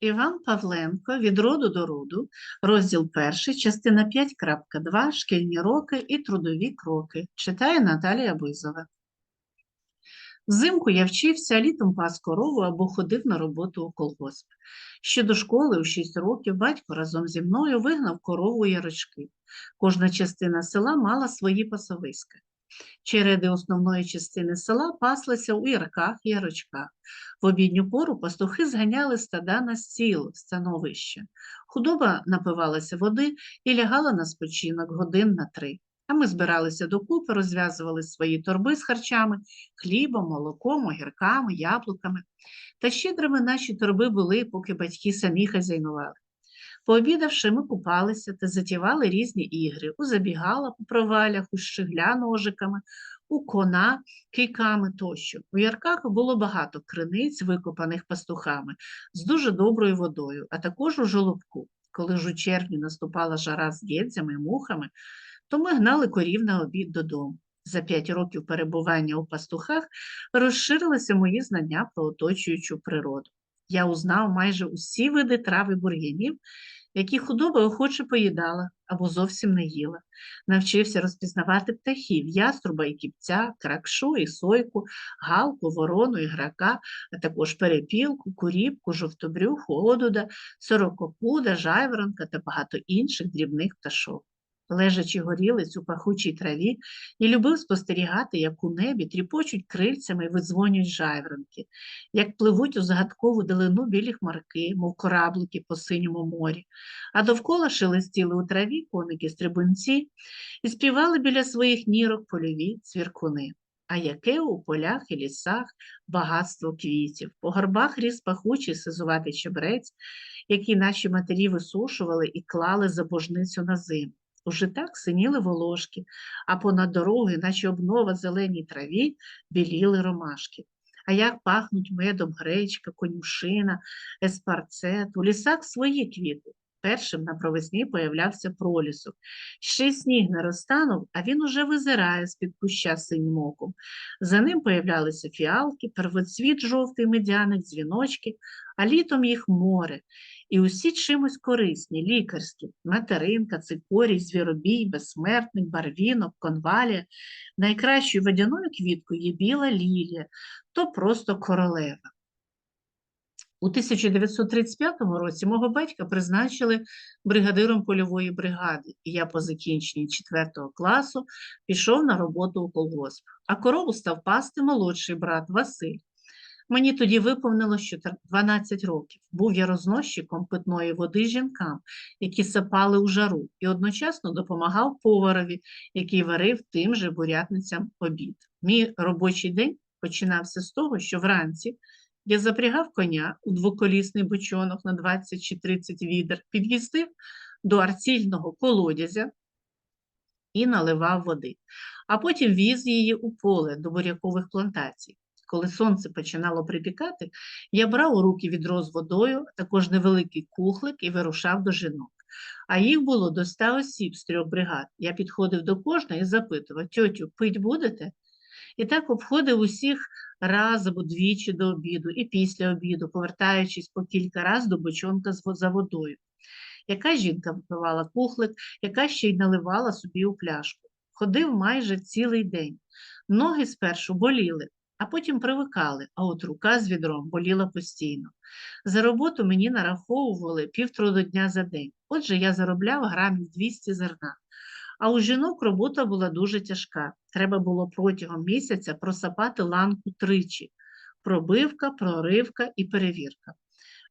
Іван Павленко від роду до роду, розділ 1, частина 5.2, шкільні роки і трудові кроки. Читає Наталія Бизова. Взимку я вчився, літом пас корову або ходив на роботу у колгосп. Ще до школи у 6 років батько разом зі мною вигнав корову ярочки. Кожна частина села мала свої пасовиська. Череди основної частини села паслися у ярках і ярочках. В обідню пору пастухи зганяли стада на стіл становище. Худоба напивалася води і лягала на спочинок годин на три. А ми збиралися докупи, розв'язували свої торби з харчами, хлібом, молоком, огірками, яблуками. Та щедрими наші торби були, поки батьки самі хазяйнували. Пообідавши, ми купалися та затівали різні ігри у забігала по провалях, у щегля ножиками, у кона кийками тощо. У ярках було багато криниць, викопаних пастухами, з дуже доброю водою, а також у жолобку. Коли ж у червні наступала жара з гєдзями і мухами, то ми гнали корів на обід додому. За п'ять років перебування у пастухах розширилися мої знання про оточуючу природу. Я узнав майже усі види трав і бур'янів, які худоба охоче поїдала або зовсім не їла. Навчився розпізнавати птахів, яструба і кіпця, кракшу і сойку, галку, ворону і грака, а також перепілку, куріпку, жовтобрюху, одуда, сорокопуда, жайворонка та багато інших дрібних пташок. Лежачи горілиць у пахучій траві, і любив спостерігати, як у небі тріпочуть крильцями і видзвонюють жайворонки, як пливуть у загадкову далину білі хмарки, мов кораблики по синьому морі, а довкола шелестіли у траві коники-стрибунці і співали біля своїх нірок польові цвіркуни. А яке у полях і лісах багатство квітів, по горбах ріс пахучий сизуватий чебрець, який наші матері висушували і клали за божницю на зиму. У житах синіли волошки, а понад дороги, наче обнова зеленій траві, біліли ромашки. А як пахнуть медом гречка, конюшина, еспарцет, у лісах свої квіти. Першим на провесні появлявся пролісок. Ще сніг не розтанув, а він уже визирає з-під куща синім оком. За ним появлялися фіалки, первоцвіт жовтий медяник, дзвіночки, а літом їх море. І усі чимось корисні, лікарські, материнка, цикорій, звіробій, безсмертник, барвінок, конвалія. Найкращою водяною квіткою є біла лілія, то просто королева. У 1935 році мого батька призначили бригадиром польової бригади, і я по закінченні 4 класу пішов на роботу у колгосп. А корову став пасти молодший брат Василь. Мені тоді виповнилось 12 років. Був я розносчиком питної води жінкам, які сапали у жару, і одночасно допомагав поварові, який варив тим же бурятницям обід. Мій робочий день починався з того, що вранці я запрягав коня у двоколісний бочонок на 20 чи 30 відер, під'їздив до арцільного колодязя і наливав води, а потім віз її у поле до бурякових плантацій. Коли сонце починало припікати, я брав у руки відро з водою, також невеликий кухлик і вирушав до жінок. А їх було до ста осіб з трьох бригад. Я підходив до кожної і запитував, тьотю, пить будете? І так обходив усіх раз або двічі до обіду і після обіду, повертаючись по кілька разів до бочонка за водою. Яка жінка випивала кухлик, яка ще й наливала собі у пляшку. Ходив майже цілий день. Ноги спершу боліли, а потім привикали, а от рука з відром боліла постійно. За роботу мені нараховували півтрудодня за день. Отже, я заробляв грамів 200 зерна. А у жінок робота була дуже тяжка. Треба було протягом місяця просапати ланку тричі: пробивка, проривка і перевірка.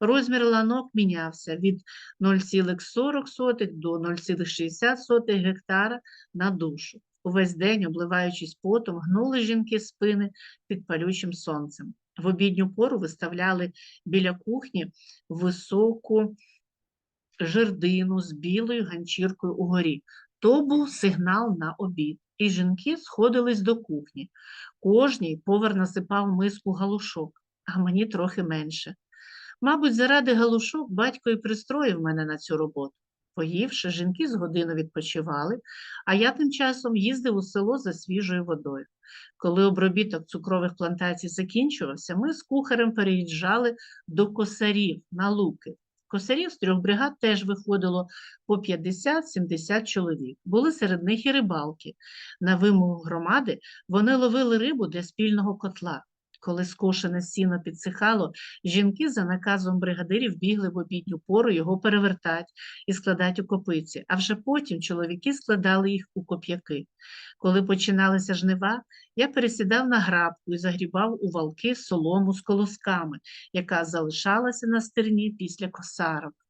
Розмір ланок мінявся від 0,40 до 0,60 гектара на душу. Увесь день, обливаючись потом, гнули жінки спини під палючим сонцем. В обідню пору виставляли біля кухні високу жердину з білою ганчіркою угорі. То був сигнал на обід, і жінки сходились до кухні. Кожній повар насипав миску галушок, а мені трохи менше. Мабуть, заради галушок батько і пристроїв мене на цю роботу. Поївши, жінки з годину відпочивали, а я тим часом їздив у село за свіжою водою. Коли обробіток цукрових плантацій закінчувався, ми з кухарем переїжджали до косарів на луки. Косарів з трьох бригад теж виходило по 50-70 чоловік. Були серед них і рибалки. На вимогу громади вони ловили рибу для спільного котла. Коли скошене сіно підсихало, жінки за наказом бригадирів бігли в обідню пору його перевертати і складати у копиці, а вже потім чоловіки складали їх у коп'яки. Коли починалися жнива, я пересідав на грабку і загрібав у валки солому з колосками, яка залишалася на стерні після косарок.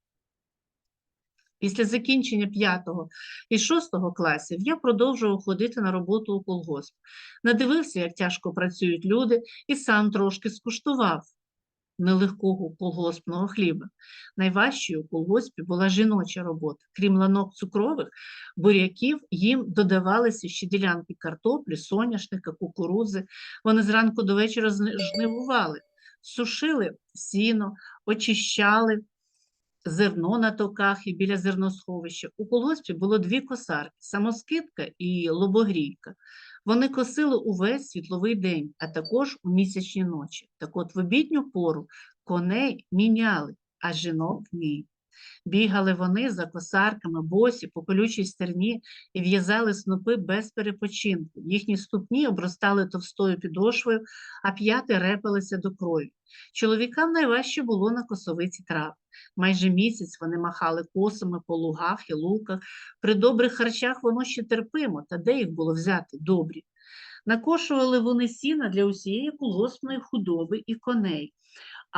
Після закінчення п'ятого і шостого класів я продовжував ходити на роботу у колгосп. Надивився, як тяжко працюють люди, і сам трошки скуштував нелегкого колгоспного хліба. Найважчою у колгоспі була жіноча робота. Крім ланок цукрових, буряків їм додавалися ще ділянки картоплі, соняшника, кукурудзи. Вони зранку до вечора жнивували, сушили сіно, очищали зерно на токах і біля зерносховища. У колгоспі було дві косарки – самоскидка і лобогрійка. Вони косили увесь світловий день, а також у місячні ночі. Так от в обідню пору коней міняли, а жінок – ні. Бігали вони за косарками, босі, по колючій стерні і в'язали снопи без перепочинку. Їхні ступні обростали товстою підошвою, а п'яти репалися до крові. Чоловікам найважче було на косовиці трав. Майже місяць вони махали косами по лугах і луках. При добрих харчах воно ще терпимо, та де їх було взяти добрі. Накошували вони сіна для усієї колгоспної худоби і коней,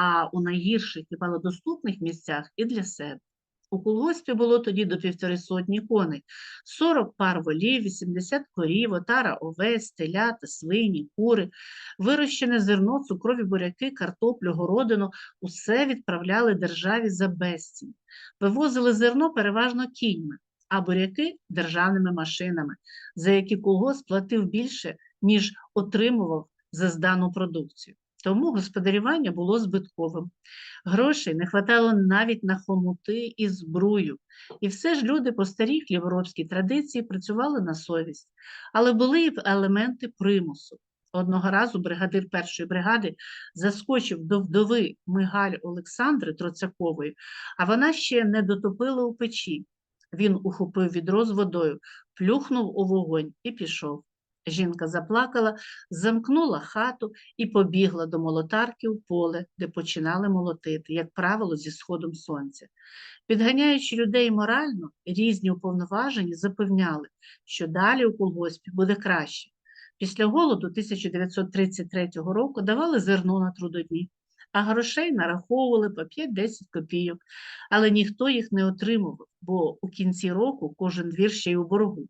а у найгірших і малодоступних місцях і для себе. У колгоспі було тоді до півтори сотні коней, 40 пар волів, 80 корів, отара овець, телята, свині, кури, вирощене зерно, цукрові буряки, картоплю, городину – усе відправляли державі за безцінь. Вивозили зерно переважно кіньми, а буряки – державними машинами, за які колгосп платив більше, ніж отримував за здану продукцію. Тому господарювання було збитковим. Грошей не хватало навіть на хомути і збрую. І все ж люди по старій хліборобській традиції працювали на совість. Але були і елементи примусу. Одного разу бригадир першої бригади заскочив до вдови Мигаль Олександри Троцякової, а вона ще не дотопила у печі. Він ухопив відро з водою, плюхнув у вогонь і пішов. Жінка заплакала, замкнула хату і побігла до молотарки в поле, де починали молотити, як правило, зі сходом сонця. Підганяючи людей морально, різні уповноважені запевняли, що далі у колгоспі буде краще. Після голоду 1933 року давали зерно на трудодні, а грошей нараховували по 5-10 копійок, але ніхто їх не отримував, бо у кінці року кожен двір ще й у боргу.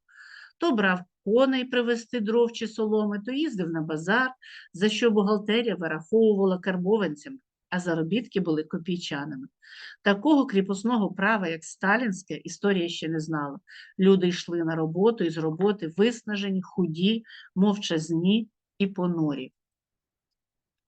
То брав коней привезти дров чи соломи, то їздив на базар, за що бухгалтерія вираховувала карбованцями, а заробітки були копійчанами. Такого кріпосного права, як сталінське, історія ще не знала. Люди йшли на роботу і з роботи виснажені, худі, мовчазні і понурі.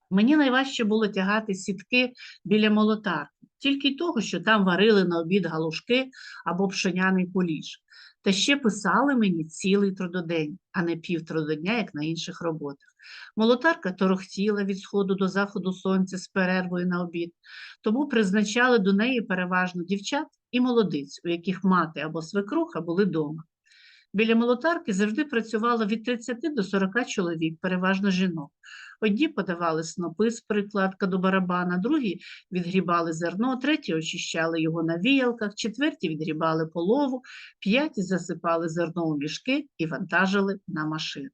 Мені найважче було тягати сітки біля молотарки, тільки й того, що там варили на обід галушки або пшеняний поліж. Та ще писали мені цілий трудодень, а не півтрудодня, як на інших роботах. Молотарка торохтіла від сходу до заходу сонця з перервою на обід, тому призначали до неї переважно дівчат і молодиць, у яких мати або свекруха були дома. Біля молотарки завжди працювало від 30 до 40 чоловік, переважно жінок. Одні подавали снопи з прикладка до барабана, другі відгрібали зерно, треті очищали його на віялках, четверті відгрібали полову, п'яті засипали зерно у мішки і вантажили на машину.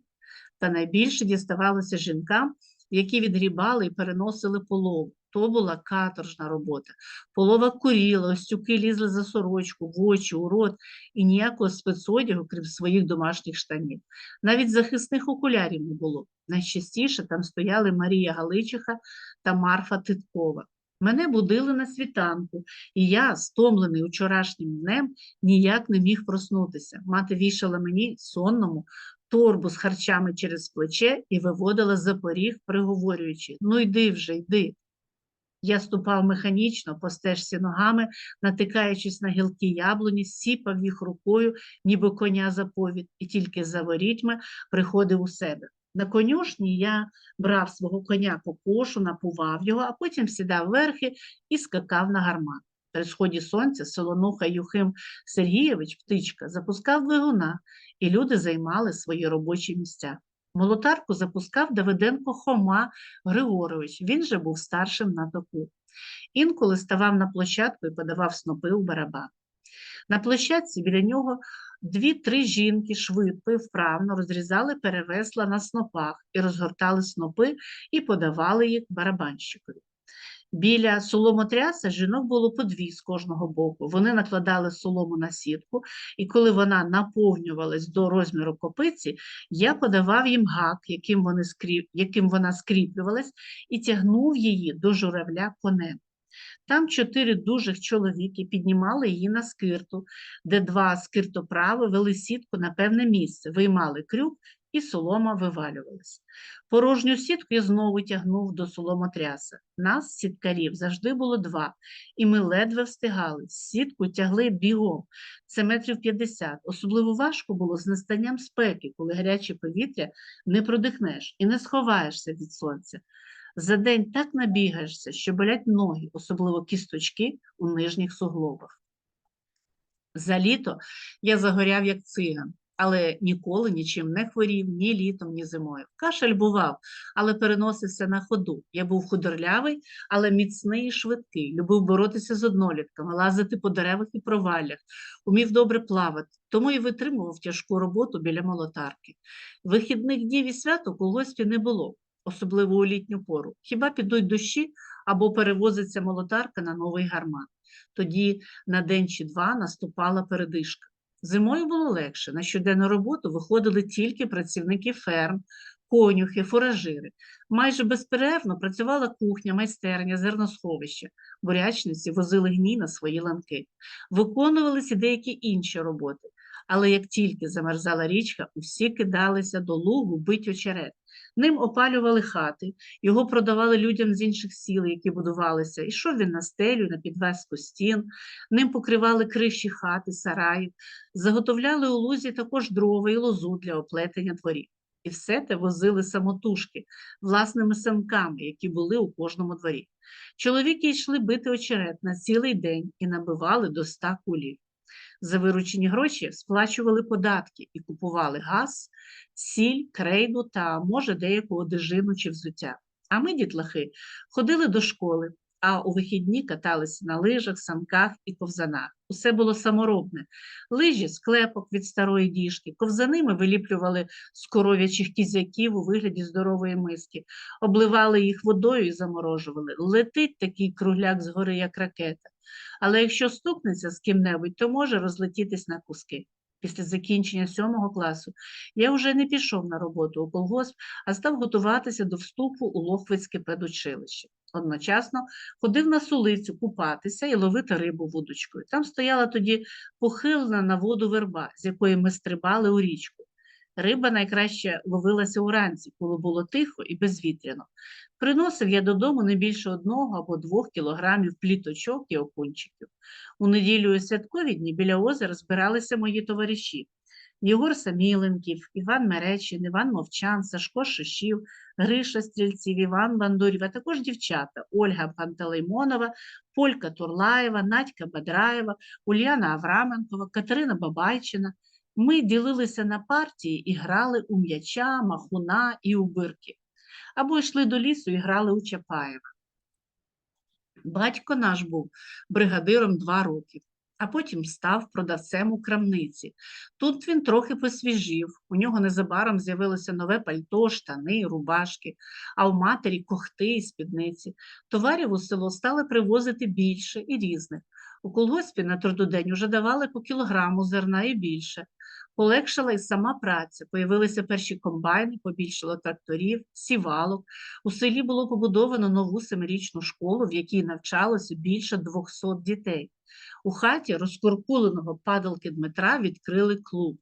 Та найбільше діставалося жінкам, які відгрібали і переносили полову. То була каторжна робота. Полова куріла, остюки лізли за сорочку, в очі, у рот і ніякого спецодягу, крім своїх домашніх штанів. Навіть захисних окулярів не було. Найчастіше там стояли Марія Галичиха та Марфа Титкова. Мене будили на світанку, і я, стомлений вчорашнім днем, ніяк не міг проснутися. Мати вішала мені сонному торбу з харчами через плече і виводила за поріг, приговорюючи: Ну йди вже, йди. Я ступав механічно по стежці ногами, натикаючись на гілки яблуні, сіпав їх рукою, ніби коня за повід, і тільки за ворітьми приходив у себе. На конюшні я брав свого коня по кошу, напував його, а потім сідав верхи і скакав на гармат. При сході сонця Солонуха Юхим Сергійович, птичка, запускав двигуна, і люди займали свої робочі місця. Молотарку запускав Давиденко Хома Григорович, він же був старшим на току. Інколи ставав на площадку і подавав снопи у барабан. На площадці біля нього дві-три жінки швидко і вправно розрізали перевесла на снопах і розгортали снопи і подавали їх барабанщикові. Біля соломотряса жінок було по дві з кожного боку. Вони накладали солому на сітку, і коли вона наповнювалась до розміру копиці, я подавав їм гак, яким, вони скріп... яким вона скріплювалась, і тягнув її до журавля конем. Там чотири дужих чоловіки піднімали її на скирту, де два скиртоправи вели сітку на певне місце, виймали крюк і солома вивалювалась. Порожню сітку я знову тягнув до соломотряса. Нас, сіткарів, завжди було два, і ми ледве встигали. Сітку тягли бігом. Це метрів 50. Особливо важко було з настанням спеки, коли гаряче повітря не продихнеш і не сховаєшся від сонця. За день так набігаєшся, що болять ноги, особливо кісточки у нижніх суглобах. За літо я загоряв, як циган, але ніколи нічим не хворів ні літом, ні зимою. Кашель бував, але переносився на ходу. Я був худорлявий, але міцний і швидкий, любив боротися з однолітками, лазити по деревах і проваллях, умів добре плавати, тому і витримував тяжку роботу біля молотарки. Вихідних днів і свят у колгоспі не було особливо у літню пору. Хіба підуть дощі або перевозиться молотарка на новий гармат. Тоді на день чи два наступала передишка. Зимою було легше. На щоденну роботу виходили тільки працівники ферм, конюхи, фуражири. Майже безперервно працювала кухня, майстерня, зерносховище. Бурячниці возили гній на свої ланки. Виконувалися деякі інші роботи. Але як тільки замерзала річка, усі кидалися до лугу бить очерет. Ним опалювали хати, його продавали людям з інших сіл, які будувалися. Ішов він на стелю, на підвеску стін, ним покривали криші хати, сараїв, заготовляли у лузі також дрова і лозу для оплетення дворів. І все те возили самотужки, власними санками, які були у кожному дворі. Чоловіки йшли бити очерет на цілий день і набивали до ста кулів. За виручені гроші сплачували податки і купували газ, сіль, крейду та, може, деяку одежину чи взуття. А ми, дітлахи, ходили до школи, а у вихідні каталися на лижах, санках і ковзанах. Усе було саморобне. Лижі з клепок від старої діжки, ковзани ми виліплювали з коров'ячих кізяків у вигляді здорової миски, обливали їх водою і заморожували. Летить такий кругляк згори, як ракета. Але якщо стукнеться з ким-небудь, то може розлетітись на куски. Після закінчення сьомого класу я вже не пішов на роботу у колгосп, а став готуватися до вступу у Лохвицьке педучилище. Одночасно ходив на сулицю купатися і ловити рибу вудочкою. Там стояла тоді похилена на воду верба, з якої ми стрибали у річку. Риба найкраще ловилася уранці, коли було тихо і безвітряно. Приносив я додому не більше одного або двох кілограмів пліточок і окунчиків. У неділю і святкові дні біля озера збиралися мої товариші. Єгор Саміленків, Іван Меречин, Іван Мовчан, Сашко Шишів, Гриша Стрільців, Іван Бандурів, а також дівчата Ольга Пантелеймонова, Полька Турлаєва, Надька Бадраєва, Ульяна Авраменкова, Катерина Бабайчина. Ми ділилися на партії і грали у м'яча, махуна і у бирки. Або йшли до лісу і грали у Чапаєва. Батько наш був бригадиром два роки, а потім став продавцем у крамниці. Тут він трохи посвіжів, у нього незабаром з'явилося нове пальто, штани, рубашки, а у матері кохти і спідниці. Товарів у село стали привозити більше і різних. У колгоспі на трудодень уже давали по кілограму зерна і більше. Полегшила і сама праця. Появилися перші комбайни, побільшало тракторів, сівалок. У селі було побудовано нову семирічну школу, в якій навчалося більше 200 дітей. У хаті розкуркуленого падалки Дмитра відкрили клуб.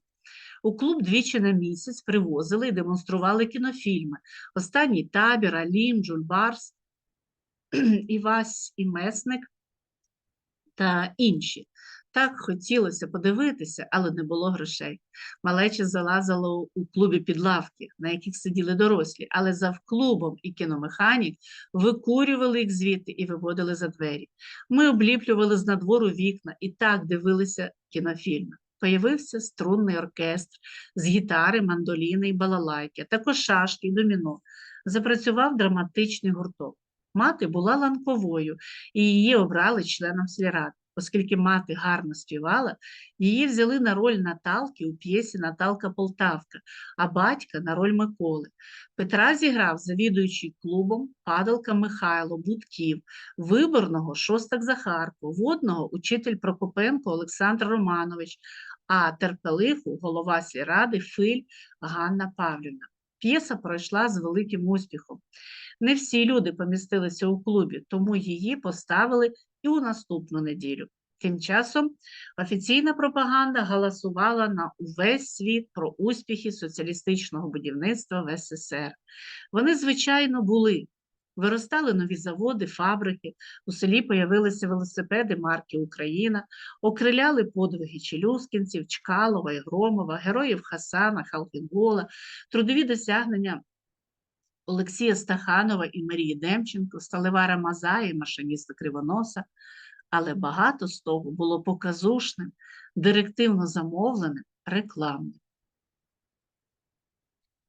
У клуб двічі на місяць привозили і демонстрували кінофільми. Останній табір, Алім, Джульбарс. Івась і Месник та інші. Так хотілося подивитися, але не було грошей. Малече залазило у клубі під лавки, на яких сиділи дорослі, але завклубом і кіномеханік викурювали їх звідти і виводили за двері. Ми обліплювали з надвору вікна і так дивилися кінофільми. Появився струнний оркестр з гітари, мандоліни і балалайки, також шашки і доміно. Запрацював драматичний гурток. Мати була ланковою, і її обрали членом сільради. Оскільки мати гарно співала, її взяли на роль Наталки у п'єсі Наталка Полтавка, а батька на роль Миколи. Петра зіграв завідуючий клубом падалка Михайло Будків, виборного Шостак Захарко, водного учитель Прокопенко Олександр Романович, а терпелиху голова сільради Филь Ганна Павлівна. П'єса пройшла з великим успіхом. Не всі люди помістилися у клубі, тому її поставили і у наступну неділю. Тим часом офіційна пропаганда галасувала на увесь світ про успіхи соціалістичного будівництва в СССР. Вони, звичайно, були. Виростали нові заводи, фабрики, у селі появилися велосипеди марки Україна, окриляли подвиги челюскінців, Чкалова і Громова, героїв Хасана, Халкінгола, трудові досягнення Олексія Стаханова і Марії Демченко, Сталевара Мазаї, машиніста Кривоноса, але багато з того було показушним, директивно замовленим, рекламним.